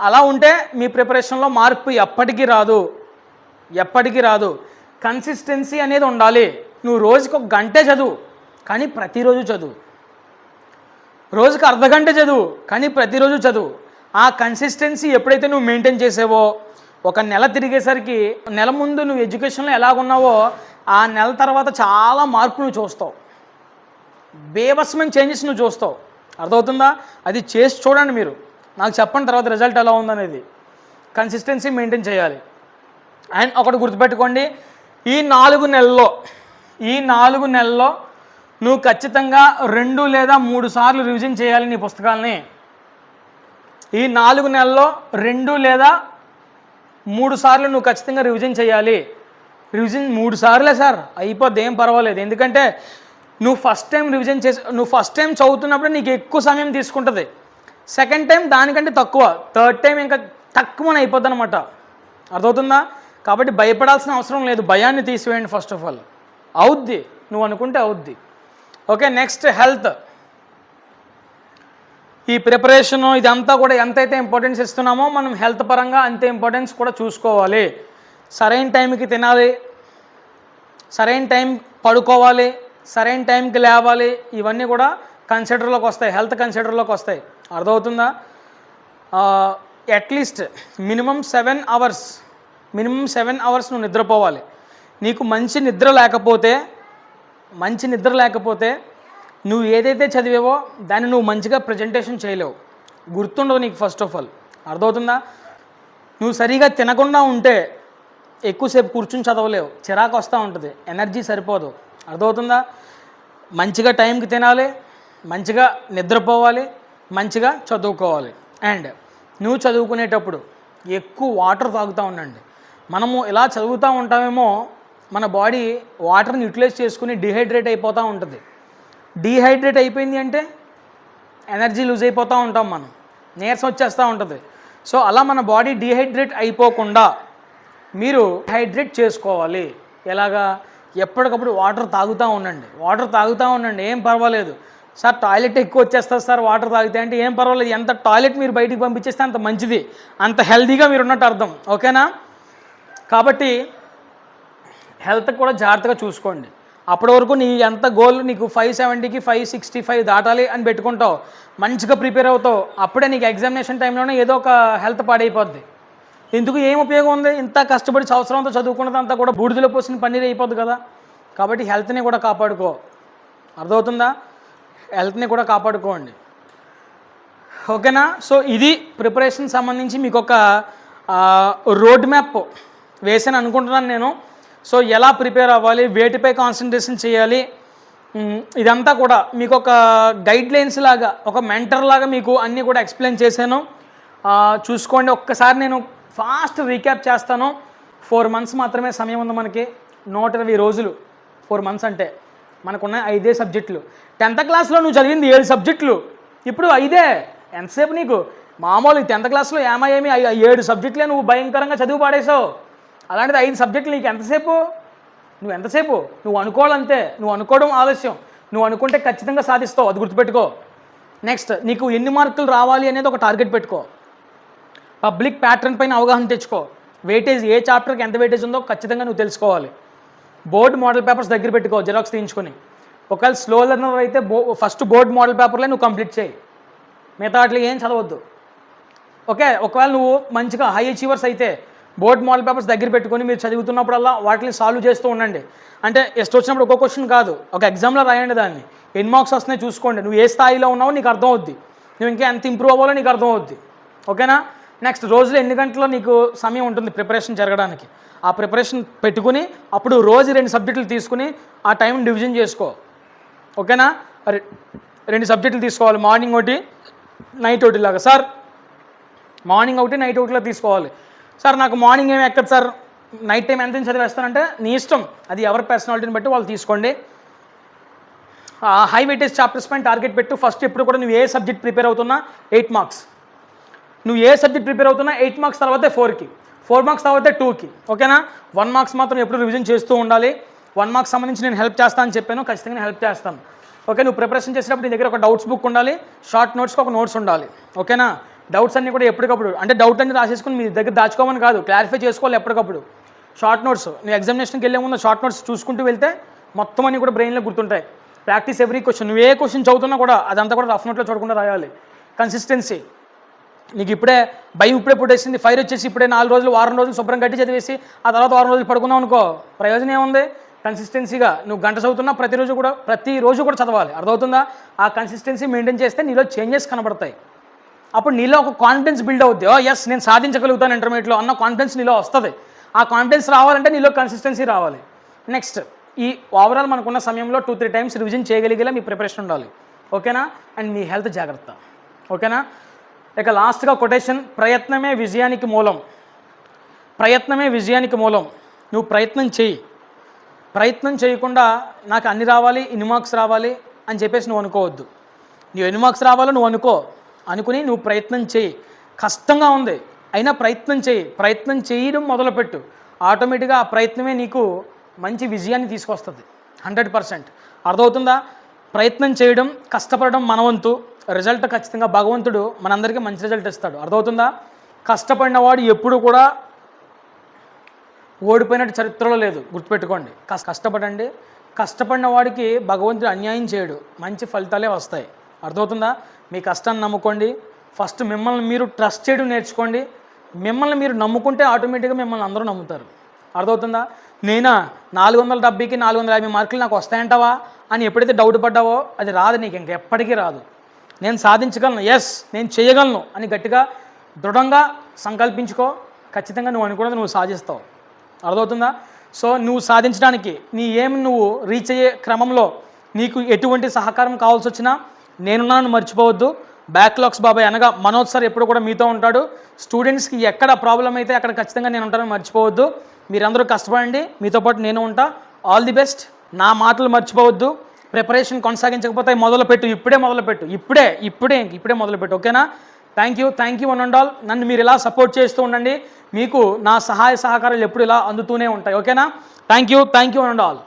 అలా ఉంటే మీ ప్రిపరేషన్లో మార్పు ఎప్పటికీ రాదు. ఎప్పటికీ రాదు. కన్సిస్టెన్సీ అనేది ఉండాలి. నువ్వు రోజుకి ఒక గంటే చదువు కానీ ప్రతిరోజు చదువు. రోజుకి అర్ధగంట చదువు కానీ ప్రతిరోజు చదువు. ఆ కన్సిస్టెన్సీ ఎప్పుడైతే నువ్వు మెయింటైన్ చేసావో ఒక నెల తిరిగేసరికి నెల ముందు నువ్వు ఎడ్యుకేషన్లో ఎలాగున్నావో ఆ నెల తర్వాత చాలా మార్పు నువ్వు చూస్తావు. బేభత్సమైన చేంజెస్ నువ్వు చూస్తావు. అర్థమవుతుందా? అది చేసి చూడండి మీరు. నాకు చెప్పండి తర్వాత రిజల్ట్ ఎలా ఉందనేది. కన్సిస్టెన్సీ మెయింటైన్ చేయాలి. అండ్ ఒకటి గుర్తుపెట్టుకోండి ఈ నాలుగు నెలల్లో ఈ నాలుగు నెలల్లో నువ్వు ఖచ్చితంగా రెండు లేదా మూడు సార్లు రివిజన్ చేయాలి నీ పుస్తకాలని. ఈ నాలుగు నెలల్లో రెండు లేదా మూడు సార్లు నువ్వు ఖచ్చితంగా రివిజన్ చేయాలి. రివిజన్ మూడు సార్లే సార్ అయిపోద్ది ఏం పర్వాలేదు. ఎందుకంటే నువ్వు ఫస్ట్ టైం రివిజన్ చేసి నువ్వు ఫస్ట్ టైం చదువుతున్నప్పుడు నీకు ఎక్కువ సమయం తీసుకుంటుంది. సెకండ్ టైం దానికంటే తక్కువ. థర్డ్ టైం ఇంకా తక్కువ అయిపోద్ది అనమాట అర్థమవుతుందా? కాబట్టి భయపడాల్సిన అవసరం లేదు. భయాన్ని తీసివేయండి ఫస్ట్ ఆఫ్ ఆల్. అవుద్ది. నువ్వు అనుకుంటే అవుద్ది. Okay next health. ఈ ప్రిపరేషను ఇదంతా కూడా ఎంతైతే ఇంపార్టెన్స్ ఇస్తున్నామో మనం హెల్త్ పరంగా అంతే ఇంపార్టెన్స్ కూడా చూసుకోవాలి. సరైన టైంకి తినాలి. సరైన టైం పడుకోవాలి. సరైన టైంకి లేవాలి. ఇవన్నీ కూడా కన్సిడర్లోకి వస్తాయి. హెల్త్ కన్సిడర్లోకి వస్తాయి. అర్థమవుతుందా? At least minimum seven hours minimum seven hours నువ్వు నిద్రపోవాలి. నీకు మంచి నిద్ర లేకపోతే మంచి నిద్ర లేకపోతే నువ్వు ఏదైతే చదివావో దాన్ని నువ్వు మంచిగా ప్రజెంటేషన్ చేయలేవు. గుర్తుండదు నీకు ఫస్ట్ ఆఫ్ ఆల్ అర్థమవుతుందా? నువ్వు సరిగా తినకుండా ఉంటే ఎక్కువసేపు కూర్చుని చదవలేవు. చిరాకు వస్తూ ఉంటుంది. ఎనర్జీ సరిపోదు. అర్థమవుతుందా? మంచిగా టైంకి తినాలి మంచిగా నిద్రపోవాలి మంచిగా చదువుకోవాలి. అండ్ నువ్వు చదువుకునేటప్పుడు ఎక్కువ వాటర్ తాగుతూ ఉండండి. మనము ఇలా చదువుతూ ఉంటామేమో మన బాడీ వాటర్ని యూటిలైజ్ చేసుకుని డిహైడ్రేట్ అయిపోతూ ఉంటుంది. డిహైడ్రేట్ అయిపోయింది అంటే ఎనర్జీ లూజ్ అయిపోతూ ఉంటాం మనం. నీరసం వచ్చేస్తూ ఉంటుంది. సో అలా మన బాడీ డిహైడ్రేట్ అయిపోకుండా మీరు హైడ్రేట్ చేసుకోవాలి. ఎలాగా? ఎప్పటికప్పుడు వాటర్ తాగుతూ ఉండండి. వాటర్ తాగుతూ ఉండండి. ఏం పర్వాలేదు. సార్ టాయిలెట్ ఎక్కువ వచ్చేస్తుంది సార్ వాటర్ తాగితే అంటే ఏం పర్వాలేదు. ఎంత టాయిలెట్ మీరు బయటికి పంపించేస్తే అంత మంచిది. అంత హెల్తీగా మీరు ఉన్నట్టు అర్థం. ఓకేనా? కాబట్టి హెల్త్ కూడా జాగ్రత్తగా చూసుకోండి. అప్పటి వరకు నీ ఎంత గోల్ నీకు ఫైవ్ సెవెంటీకి ఫైవ్ సిక్స్టీ ఫైవ్ దాటాలి అని పెట్టుకుంటావు మంచిగా ప్రిపేర్ అవుతావు అప్పుడే నీకు ఎగ్జామినేషన్ టైంలోనే ఏదో ఒక హెల్త్ పాడైపోద్ది. ఎందుకు ఏం ఉపయోగం ఉంది? ఇంత కష్టపడి సంవత్సరంతో చదువుకున్నదంతా కూడా బూడిదలో పోసిన పన్నీరు అయిపోద్ది కదా. కాబట్టి హెల్త్ని కూడా కాపాడుకో. అర్థమవుతుందా? హెల్త్ని కూడా కాపాడుకోండి. ఓకేనా సో ఇది ప్రిపరేషన్ సంబంధించి మీకు ఒక రోడ్ మ్యాప్ వేసాను అనుకుంటున్నాను నేను. సో ఎలా ప్రిపేర్ అవ్వాలి వేటిపై కాన్సన్ట్రేషన్ చేయాలి ఇదంతా కూడా మీకు ఒక గైడ్ లైన్స్ లాగా ఒక మెంటర్ లాగా మీకు అన్నీ కూడా ఎక్స్ప్లెయిన్ చేశాను. చూసుకోండి ఒక్కసారి నేను ఫాస్ట్ రీక్యాప్ చేస్తాను. ఫోర్ మంత్స్ మాత్రమే సమయం ఉంది మనకి. నూట ఇరవై రోజులు. ఫోర్ మంత్స్ అంటే మనకున్న ఐదే సబ్జెక్టులు. టెన్త్ క్లాస్లో నువ్వు చదివింది ఏడు సబ్జెక్టులు. ఇప్పుడు ఐదే. ఎంతసేపు నీకు? మామూలు టెన్త్ క్లాస్లో ఏమా ఏమి ఏడు సబ్జెక్టులే నువ్వు భయంకరంగా చదువు పాడేశావు. అలాంటిది ఐదు సబ్జెక్టులు నీకు ఎంతసేపు? నువ్వు ఎంతసేపు? నువ్వు అనుకోవాలంతే. నువ్వు అనుకోవడం ఆలస్యం. నువ్వు అనుకుంటే ఖచ్చితంగా సాధిస్తావు. అది గుర్తుపెట్టుకో. నెక్స్ట్ నీకు ఎన్ని మార్కులు రావాలి అనేది ఒక టార్గెట్ పెట్టుకో. పబ్లిక్ ప్యాటర్న్ పైన అవగాహన తెచ్చుకో. వెయిటేజ్ ఏ చాప్టర్కి ఎంత వెయిటేజ్ ఉందో ఖచ్చితంగా నువ్వు తెలుసుకోవాలి. బోర్డ్ మోడల్ పేపర్స్ దగ్గర పెట్టుకో జిరాక్స్ తీయించుకొని. ఒకవేళ స్లో లెర్నర్ అయితే బో ఫస్ట్ బోర్డ్ మోడల్ పేపర్లే నువ్వు కంప్లీట్ చేయి. మిగతా వాటిలో ఏం చదవద్దు. ఓకే ఒకవేళ నువ్వు మంచిగా హై అచీవర్స్ అయితే బోర్డ్ మోడల్ పేపర్స్ దగ్గర పెట్టుకొని మీరు చదువుతున్నప్పుడల్లా వాటిని సాల్వ్ చేస్తూ ఉండండి. అంటే ఎస్ట్ వచ్చినప్పుడు ఒక్కో క్వశ్చన్ కాదు ఒక ఎగ్జామ్లో రాయండి దాన్ని. ఎన్ని మార్క్స్ వస్తున్నాయి చూసుకోండి. నువ్వు ఏ స్థాయిలో ఉన్నావో నీకు అర్థం అవుద్ది. నువ్వు ఇంకా ఎంత ఇంప్రూవ్ అవ్వాలో నీకు అర్థం అవుద్ది. ఓకేనా? నెక్స్ట్ రోజులో ఎన్ని గంటల్లో నీకు సమయం ఉంటుంది ప్రిపరేషన్ జరగడానికి? ఆ ప్రిపరేషన్ పెట్టుకుని అప్పుడు రోజు రెండు సబ్జెక్టులు తీసుకుని ఆ టైం డివిజన్ చేసుకో. ఓకేనా? రెండు సబ్జెక్టులు తీసుకోవాలి. మార్నింగ్ ఒకటి నైట్ ఒకటి లాగా. సార్ మార్నింగ్ ఒకటి నైట్ ఒకటిలా తీసుకోవాలి. సార్ నాకు మార్నింగ్ ఏమి ఎక్కదు సార్. నైట్ టైం ఎంత చదివేస్తానంటే నీ ఇష్టం. అది ఎవరి పర్సనాలిటీని బట్టి వాళ్ళు తీసుకోండి. హై వెయిటేజ్ చాప్టర్స్ పైన టార్గెట్ పెట్టు. ఫస్ట్ ఎప్పుడు కూడా నువ్వు ఏ సబ్జెక్ట్ ప్రిపేర్ అవుతున్నా ఎయిట్ మార్క్స్ నువ్వు ఏ సబ్జెక్ట్ ప్రిపేర్ అవుతున్నా ఎయిట్ మార్క్స్ తర్వాతే ఫోర్కి ఫోర్ మార్క్స్ తర్వాతే టూకి ఓకేనా వన్ మార్క్స్ మాత్రం ఎప్పుడు రివిజన్ చేస్తూ ఉండాలి. వన్ మార్క్స్ సంబంధించి నేను హెల్ప్ చేస్తాను అని చెప్పాను. ఖచ్చితంగా నేను హెల్ప్ చేస్తాను. ఓకే నువ్వు ప్రిపరేషన్ చేసేటప్పుడు నీ దగ్గర ఒక డౌట్స్ బుక్ ఉండాలి. షార్ట్ నోట్స్కి ఒక నోట్స్ ఉండాలి. ఓకేనా డౌట్స్ అన్నీ కూడా ఎప్పటికప్పుడు అంటే డౌట్ అన్ని రాసేసుకుని మీ దగ్గర దాచుకోమని కాదు క్లారిఫై చేసుకోవాలి ఎప్పటికప్పుడు. షార్ట్ నోట్స్ నువ్వు ఎగ్జామినేషన్కి వెళ్ళే ముందు షార్ట్ నోట్స్ చూసుకుంటూ వెళ్తే మొత్తం అన్ని కూడా బ్రెయిన్లో గుర్తుంటాయి. ప్రాక్టీస్ ఎవ్రీ క్వశ్చన్ నువ్వు ఏ క్వశ్చన్ చదువుతున్నా కూడా అదంతా కూడా రఫ్ నోట్లో చూడకుండా రాయాలి. కన్సిస్టెన్సీ నీకు ఇప్పుడే భయం ఇప్పుడే పుట్టేసింది ఫైర్ వచ్చేసి ఇప్పుడే నాలుగు రోజులు వారం రోజులు శుభ్రం కట్టి చదివేసి ఆ తర్వాత వారం రోజులు పడుకున్నావు అనుకో ప్రయోజనం ఏముంది? కన్సిస్టెన్సీగా నువ్వు గంట చదువుతున్నా ప్రతిరోజు కూడా ప్రతిరోజు కూడా చదవాలి. అర్థమవుతుందా? ఆ కన్సిస్టెన్సీ మెయింటైన్ చేస్తే నీలో చేంజెస్ కనబడతాయి. అప్పుడు నీలో ఒక కాన్ఫిడెన్స్ బిల్డ్ అవుద్ది. ఓ ఎస్ నేను సాధించగలుగుతాను ఇంటర్మీడియట్లో అన్న కాన్ఫిడెన్స్ నీలో వస్తుంది. ఆ కాన్ఫిడెన్స్ రావాలంటే నీలో కన్సిస్టెన్సీ రావాలి. నెక్స్ట్ ఈ ఓవరాల్ మనకున్న సమయంలో టూ త్రీ టైమ్స్ రివిజన్ చేయగలిగేలా మీ ప్రిపరేషన్ ఉండాలి. ఓకేనా అండ్ మీ హెల్త్ జాగ్రత్త. ఓకేనా ఇక లాస్ట్గా కొటేషన్ ప్రయత్నమే విజయానికి మూలం. ప్రయత్నమే విజయానికి మూలం. నువ్వు ప్రయత్నం చేయి. ప్రయత్నం చేయకుండా నాకు అన్ని రావాలి ఇన్ని మార్క్స్ రావాలి అని చెప్పేసి నువ్వు అనుకోవద్దు. నువ్వు ఎన్ని మార్క్స్ రావాలో నువ్వు అనుకో. అనుకుని నువ్వు ప్రయత్నం చేయి. కష్టంగా ఉంది. అయినా ప్రయత్నం చేయి. ప్రయత్నం చేయడం మొదలుపెట్టు. ఆటోమేటిక్గా ఆ ప్రయత్నమే నీకు మంచి విజయాన్ని తీసుకొస్తుంది. Hundred percent. అర్థమవుతుందా? ప్రయత్నం చేయడం కష్టపడడం మనవంతు రిజల్ట్ ఖచ్చితంగా భగవంతుడు మనందరికీ మంచి రిజల్ట్ ఇస్తాడు. అర్థమవుతుందా? కష్టపడినవాడు ఎప్పుడు కూడా ఓడిపోయినట్టు చరిత్రలో లేదు. గుర్తుపెట్టుకోండి. కష్టపడండి. కష్టపడిన వాడికి భగవంతుడు అన్యాయం చేయడు. మంచి ఫలితాలే వస్తాయి. అర్థమవుతుందా? మీ కష్టాన్ని నమ్ముకోండి. ఫస్ట్ మిమ్మల్ని మీరు ట్రస్ట్ చేయడం నేర్చుకోండి. మిమ్మల్ని మీరు నమ్ముకుంటే ఆటోమేటిక్గా మిమ్మల్ని అందరూ నమ్ముతారు. అర్థమవుతుందా? నేనా? నాలుగు వందల డెబ్బైకి నాలుగు వందల యాభై మార్కులు నాకు వస్తాయంటావా? అని ఎప్పుడైతే డౌట్ పడ్డావో అది రాదు నీకు ఇంక ఎప్పటికీ రాదు. నేను సాధించగలను. ఎస్ నేను చేయగలను అని గట్టిగా దృఢంగా సంకల్పించుకో. ఖచ్చితంగా నువ్వు అనుకున్నది నువ్వు సాధిస్తావు. అర్థమవుతుందా? సో నువ్వు సాధించడానికి నీ ఏం నువ్వు రీచ్ అయ్యే క్రమంలో నీకు ఎటువంటి సహకారం కావాల్సి వచ్చినా నేనున్నాను మర్చిపోవద్దు. బ్యాక్లాగ్స్ బాబాయ్ అనగా మనోజ్ సార్ ఎప్పుడు కూడా మీతో ఉంటాడు. స్టూడెంట్స్కి ఎక్కడ ప్రాబ్లం అయితే అక్కడ ఖచ్చితంగా నేను ఉంటానని మర్చిపోవద్దు. మీరందరూ కష్టపడండి మీతో పాటు నేను ఉంటా. ఆల్ ది బెస్ట్ నా మాటలు మర్చిపోవద్దు. ప్రిపరేషన్ కొనసాగించకపోతే మొదలుపెట్టు ఇప్పుడే మొదలుపెట్టు. ఇప్పుడే ఇప్పుడే ఇప్పుడే మొదలుపెట్టు ఓకేనా? Thank you thank you one and all నన్ను మీరు ఇలా సపోర్ట్ చేస్తూ ఉండండి. మీకు నా సహాయ సహకారాలు ఎప్పుడు ఇలా అందుతూనే ఉంటాయి ఓకేనా? Thank you thank you one and all